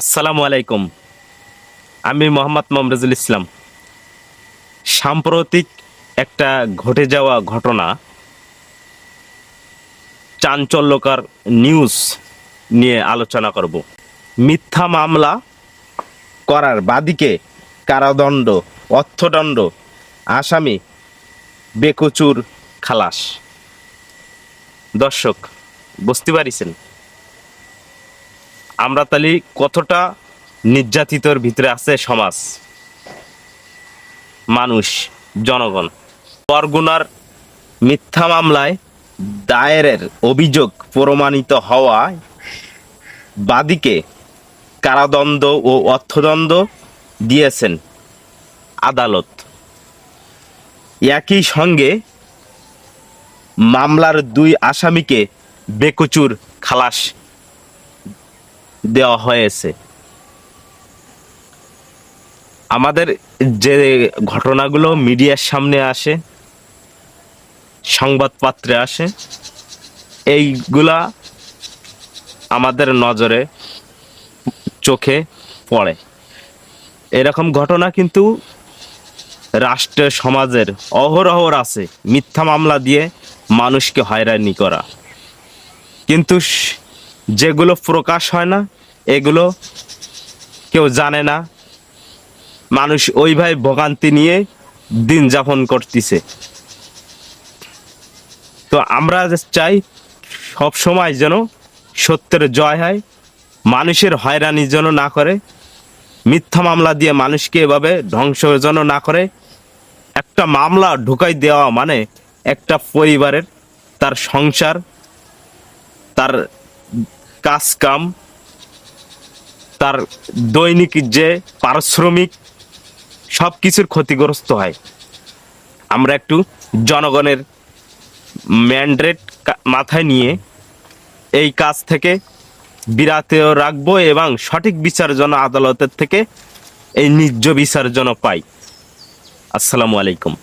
আসসালামু আলাইকুম। আমি মোহাম্মদ মমরুজুল ইসলাম। সাম্প্রতিক একটা ঘটে যাওয়া ঘটনা, চাঞ্চল্যকার নিউজ নিয়ে আলোচনা করব। মিথ্যা মামলা করার বাদিকে কারাদণ্ড, অর্থদণ্ড, আসামি, বেকচুর খালাস। দর্শক, বুঝতে পারিছেন? আমরা তাহলে কতটা নির্যাতিতর ভিতরে আছে সমাজ? মানুষ, জনগণ। বরগুনার মিথ্যা মামলায় দায়েরের অভিযোগ প্রমাণিত হওয়ায় বাদীকে কারাদণ্ড ও অর্থদণ্ড দিয়েছেন আদালত। একই সঙ্গে মামলার দুই আসামিকে বেকচুর খালাস দেওয়া হয়েছে। আমাদের যে ঘটনাগুলো মিডিয়ার সামনে আসে, সংবাদপত্রে আসে, এইগুলা আমাদের নজরে, চোখে পড়ে। এরকম ঘটনা কিন্তু রাষ্ট্র, সমাজের অহরহর আছে। মিথ্যা মামলা দিয়ে মানুষকে হয়রানি করা। কিন্তু যেগুলো প্রকাশ হয় না, এগুলো কেউ জানে না। মানুষ ওইভাবে ভোগান্তি নিয়ে দিন যাপন করতেছে। তো আমরা চাই সব সময় যেন সত্যের জয় হয়, মানুষের হয়রানি যেন না করে, মিথ্যা মামলা দিয়ে মানুষকে এভাবে ধ্বংস যেন না করে। একটা মামলা ঢুকাই দেওয়া মানে একটা পরিবারের, তার সংসার, তার কাজ কাম, তার দৈনিক যে পারিশ্রমিক সব কিছুর ক্ষতিগ্রস্ত হয়। আমরা একটু জনগণের ম্যান্ডেট মাথায় নিয়ে এই কাজ থেকে বিরাতেও রাখব এবং সঠিক বিচার যেন আদালতের থেকে এই ন্যায্য বিচার যেন পাই। আসসালামু আলাইকুম।